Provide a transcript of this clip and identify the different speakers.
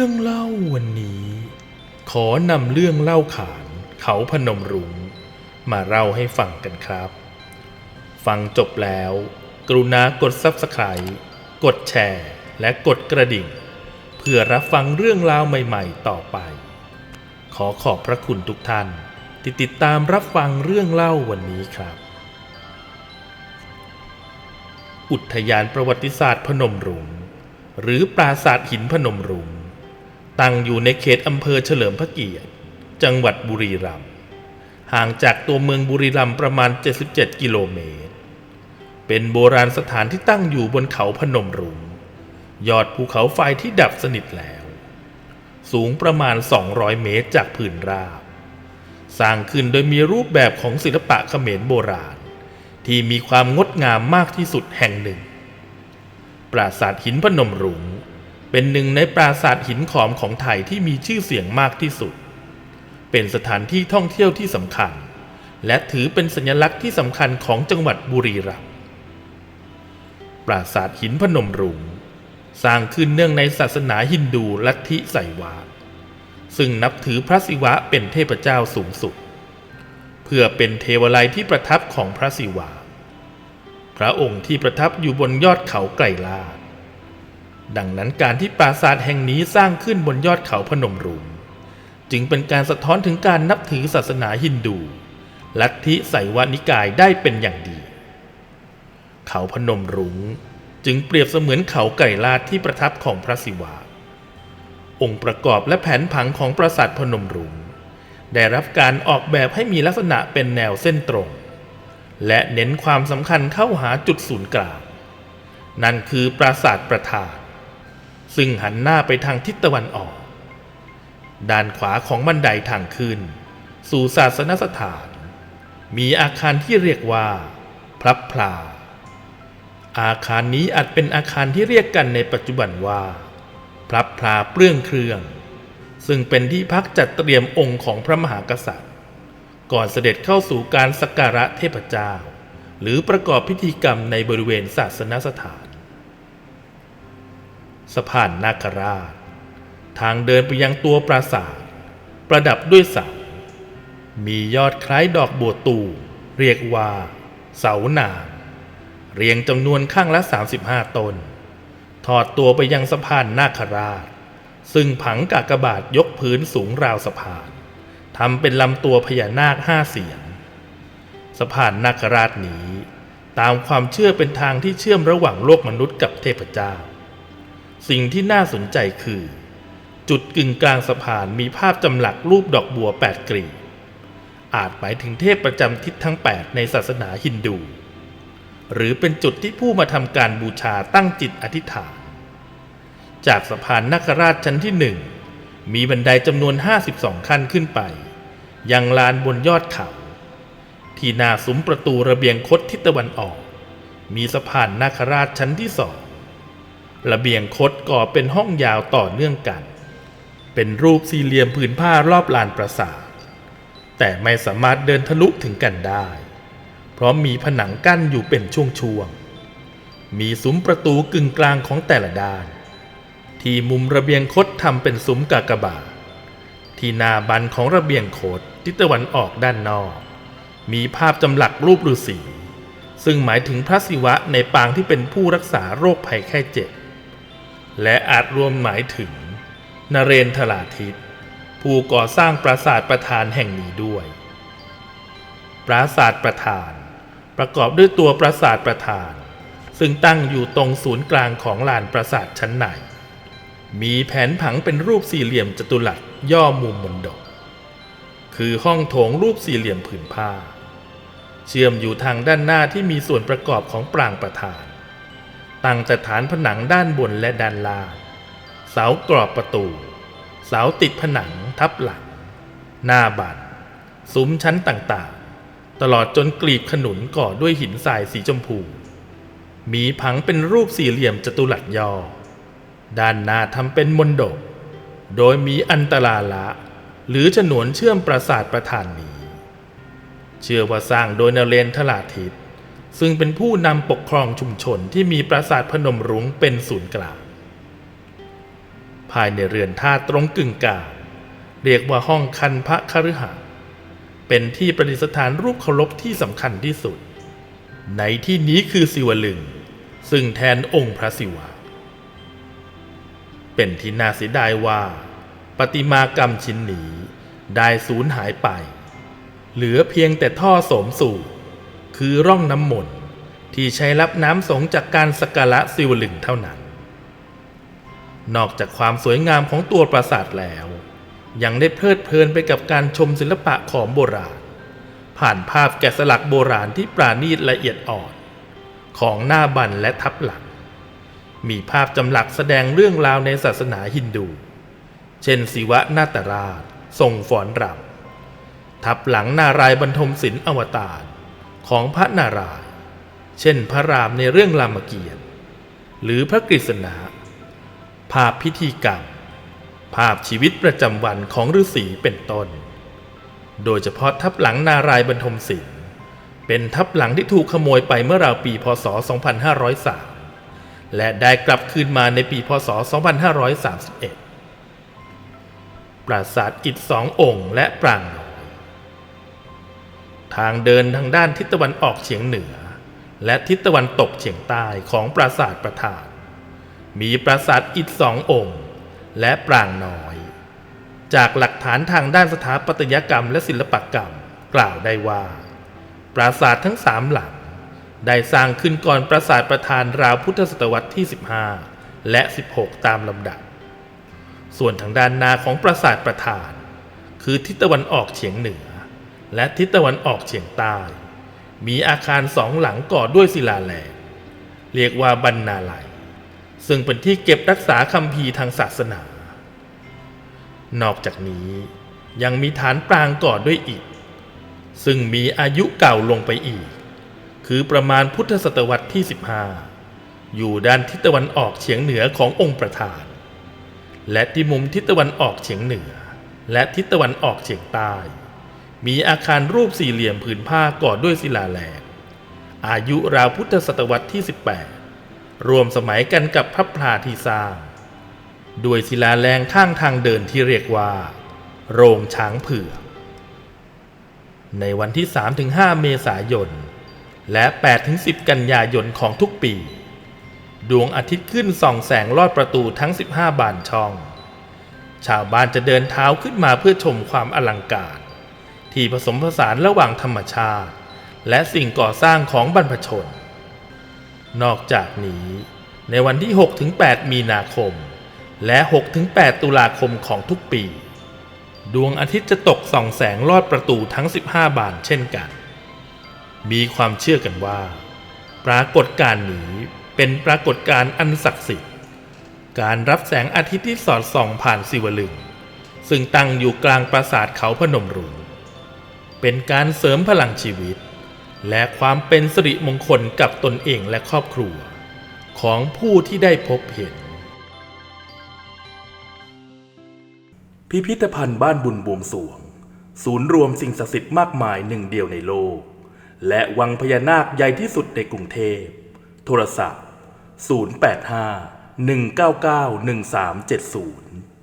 Speaker 1: รื่องเล่าวันนี้ ขอนำเรื่องเล่าขานเขาพนมรุง้งมาเล่าให้ฟังกันครับ ฟังจบแล้ว กรุณากด Subscribe กดแชร์ และกดกระดิ่ง เพื่อรับฟังเรื่องราวใหม่ๆ ต่อไป ขอขอบพระคุณทุกท่านที่ติดตามรับฟังเรื่องเล่าวันนี้ครับ อุทยานประวัติศาสตร์พนมรุง้งหรือปราสาทหินพนมรุง้ง ตั้งอยู่ในเขตอำเภอเฉลิมพระเกียรติ จังหวัดบุรีรัมย์ ห่างจากตัวเมืองบุรีรัมย์ประมาณ 77 กิโลเมตร เป็นโบราณสถานที่ตั้งอยู่บนเขาพนมรุง้งยอดภูเขาไฟที่ดับสนิทแล้ว สูงประมาณ 200 เมตรจากพื้นราบ สร้างขึ้นโดยมีรูปแบบของศิลปะเขมรโบราณ ที่มีความงดงามมากที่สุดแห่งหนึ่ง ปราสาทหินพนมรุง้ง เป็นหนึ่งในปราสาทหินขอมของไทยที่มีชื่อเสียงมากที่สุด เป็นสถานที่ท่องเที่ยวที่สำคัญ และถือเป็นสัญลักษณ์ที่สำคัญของจังหวัดบุรีรัมย์ ปราสาทหินพนมรุง้งสร้างขึ้นเนื่องในศาสนาฮินดูลัทธิไสวาซึ่งนับถือพระศิวะเป็นเทพเจ้าสูงสุด เพื่อเป็นเทวไลยที่ประทับของพระศิวะ พระองค์ที่ประทับอยู่บนยอดเขาไกลลา ดังนั้นการที่ปราสาทแห่งนี้สร้างขึ้นบนยอดเขาพนมรุ้งจึงเป็นการสะท้อนถึงการนับถือศาสนาฮินดู ลัทธิไสวนิกายได้เป็นอย่างดี เขาพนมรุง้งจึงเปรียบเสมือนเขาไก่ลาดที่ประทับของพระศิวะ องค์ประกอบและแผนผังของปราสาทพนมรุง้งได้รับการออกแบบให้มีลักษณะเป็นแนวเส้นตรง และเน้นความสำคัญเข้าหาจุดศูนย์กลางนั่นคือปราสาทประธาน ซึ่งหันหน้าไปทางทิศตะวันออก ด้านขวาของบันไดทางขึ้น สู่ศาสนสถาน มีอาคารที่เรียกว่าพระพลา อาคารนี้อาจเป็นอาคารที่เรียกกันในปัจจุบันว่าพระพลาเปลื้องเครื่อง ซึ่งเป็นที่พักจัดเตรียมองค์ของพระมหากษัตริย์ ก่อนเสด็จเข้าสู่การสักการะเทพเจ้า หรือประกอบพิธีกรรมในบริเวณศาสนสถาน สะพานนาคราช ทางเดินไปยังตัวปราสาท ประดับด้วยเสา มียอดคล้ายดอกบัวตูมเรียกว่าเสานางเรียงจำนวนข้างละ 35ต้นถอดตัวไปยังสะพานนาคราช ซึ่งผังกากบาทยกพื้นสูงราวสะพานทำเป็นลำตัวพญานาคห้าเสียนสะพานนาคราชนี้ ตามความเชื่อเป็นทางที่เชื่อมระหว่างโลกมนุษย์กับเทพเจ้า สิ่งที่น่าสนใจคือ จุดกึ่งกลางสะพานมีภาพจำหลักรูปดอกบัวแปดกลีบอาจหมายถึงเทพประจำทิศทั้ง 8 ในศาสนาฮินดู หรือเป็นจุดที่ผู้มาทำการบูชาตั้งจิตอธิษฐาน จากสะพานนาคราชชั้นที่หนึ่งมีบันไดจำนวน 52 ขั้นขึ้นไป ยังลานบนยอดเขา ที่หน้าซุ้มประตูระเบียงคดทิศตะวันออก มีสะพานนาคราชชั้นที่สอง ระเบียงคดก่อเป็นห้องยาวต่อเนื่องกัน เป็นรูปสี่เหลี่ยมผืนผ้ารอบลานปราสาท แต่ไม่สามารถเดินทะลุถึงกันได้ เพราะมีผนังกั้นอยู่เป็นช่วงๆ มีซุ้มประตูกึ่งกลางของแต่ละด้าน ที่มุมระเบียงคดทำเป็นซุ้มกากบาท ที่หน้าบันของระเบียงคดทิศตะวันออกด้านนอก มีภาพจำหลักรูปฤาษีซึ่งหมายถึงพระศิวะในปางที่เป็นผู้รักษาโรคภัยไข้เจ็บ และอาจรวมหมายถึง นเรนทราทิต ผู้ก่อสร้างปราสาทประธานแห่งนี้ด้วย ปราสาทประธาน ประกอบด้วยตัวปราสาทประธาน ซึ่งตั้งอยู่ตรงศูนย์กลางของลานปราสาทชั้นในมีแผนผังเป็นรูปสี่เหลี่ยมจัตุรัสย่อมุมบนดก คือห้องโถงรูปสี่เหลี่ยมผืนผ้า เชื่อมอยู่ทางด้านหน้าที่มีส่วนประกอบของปรางประธาน ตั้งแต่ฐานผนังด้านบนและด้านล่าง เสากรอบประตู เสาติดผนังทับหลัง หน้าบันซุ้มชั้นต่างๆ ตลอดจนกลีบขนุนก่อด้วยหินทรายสีชมพู มีผังเป็นรูปสี่เหลี่ยมจัตุรัสย่อด้านหน้าทำเป็นมนดบโดยมีอันตราละ หรือฉนวนเชื่อมปราสาทประธานนี้ เชื่อว่าสร้างโดยนเรนทราทิต ซึ่งเป็นผู้นำปกครองชุมชนที่มีปราสาทพนมรุ้งเป็นศูนย์กลาง ภายในเรือนท่าตรงกึ่งกลางเรียกว่าห้องคันพระคฤหาสน์เป็นที่ประดิษฐานรูปเคารพที่สำคัญที่สุด ในที่นี้คือศิวลึง ซึ่งแทนองค์พระศิวะ เป็นที่น่าเสียดายว่าประติมากรรมชิ้นนี้ได้สูญหายไป เหลือเพียงแต่ท่อสมสู่ คือร่องน้ำมนต์ที่ใช้รับน้ำสงจากการสักการะศิวลึงเท่านั้น นอกจากความสวยงามของตัวปราสาทแล้ว ยังได้เพลิดเพลินไปกับการชมศิลปะของโบราณ ผ่านภาพแกะสลักโบราณที่ปราณีตละเอียดอ่อน ของหน้าบันและทับหลัง มีภาพจำหลักแสดงเรื่องราวในศาสนาฮินดู เช่นศิวะนาตราชทรงฟ้อนรำทับหลังนารายบรรทมศิลป์อวตาร ของพระนารายณ์เช่นพระรามในเรื่องรามเกียรติ์หรือพระกฤษณาภาพพิธีกรรม ภาพชีวิตประจำวันของฤาษีเป็นต้น โดยเฉพาะทับหลังนารายณ์บรรทมศิลป์เป็นทับหลังที่ถูกขโมยไปเมื่อราวปีพศ 2503 และได้กลับคืนมาในปีพศ 2531 ปราสาทอิฐสององค์และปรางนอ ทางเดินทางด้านทิศตะวันออกเฉียงเหนือ และทิศตะวันตกเฉียงใต้ของปราสาทประธาน มีปราสาทอิฐสององค์ และปรางน้อย จากหลักฐานทางด้านสถาปัตยกรรมและศิลปกรรมกล่าวได้ว่า ปราสาททั้งสามหลังได้สร้างขึ้นก่อนปราสาทประธานราวพุทธศตวรรษที่ 15 และ 16 ตามลำดับ ส่วนทางด้านหน้าของปราสาทประธาน คือทิศตะวันออกเฉียงเหนือ และทิศตะวันออกเฉียงใต้ มีอาคารสองหลังก่อด้วยศิลาแรงเรียกว่าบรรณาลัย ซึ่งเป็นที่เก็บรักษาคัมภีทางศาสนา นอกจากนี้ยังมีฐานปรางก่อด้วยอิฐซึ่งมีอายุเก่าลงไปอีก คือประมาณพุทธศตวรรษที่ 15 อยู่ด้านทิศตะวันออกเฉียงเหนือขององค์ประธาน และที่มุมทิศตะวันออกเฉียงเหนือ และทิศตะวันออกเฉียงใต้ มีอาคารรูปสี่เหลี่ยมผืนผ้าก่อด้วยศิลาแรงอายุราวพุทธศตวรรษที่ 18 รวมสมัยกันกับพระพลาที่สร้าง ด้วยศิลาแรงข้างทางเดินที่เรียกว่า โรงช้างเผือก ในวันที่ 3-5 เมษายน และ 8-10 กันยายนของทุกปี ดวงอาทิตย์ขึ้นส่องแสงลอดประตูทั้ง 15 บานช่อง ชาวบ้านจะเดินเท้าขึ้นมาเพื่อชมความอลังการ ที่ผสมผสานระหว่างธรรมชาติ และสิ่งก่อสร้างของบรรพชน นอกจากนี้ ในวันที่ 6-8 มีนาคม และ 6-8 ตุลาคมของทุกปี ดวงอาทิตย์จะตกส่องแสงลอดประตูทั้ง 15 บานเช่นกัน มีความเชื่อกันว่า ปรากฏการณ์นี้เป็นปรากฏการณ์อันศักดิ์สิทธิ์ การรับแสงอาทิตย์ที่สอดส่องผ่านสิวลึง ซึ่งตั้งอยู่กลางปราสาทเขาพนมรุ้ง เป็นการเสริมพลังชีวิต และความเป็นสิริมงคลกับตนเองและครอบครัว ของผู้ที่ได้พบเห็น พิพิธภัณฑ์บ้านบุญบวงสวง ศูนย์รวมสิ่งศักดิ์สิทธิ์มากมายหนึ่งเดียวในโลก และวังพญานาคใหญ่ที่สุดในกรุงเทพ โทรศัพท์ 085 199 1370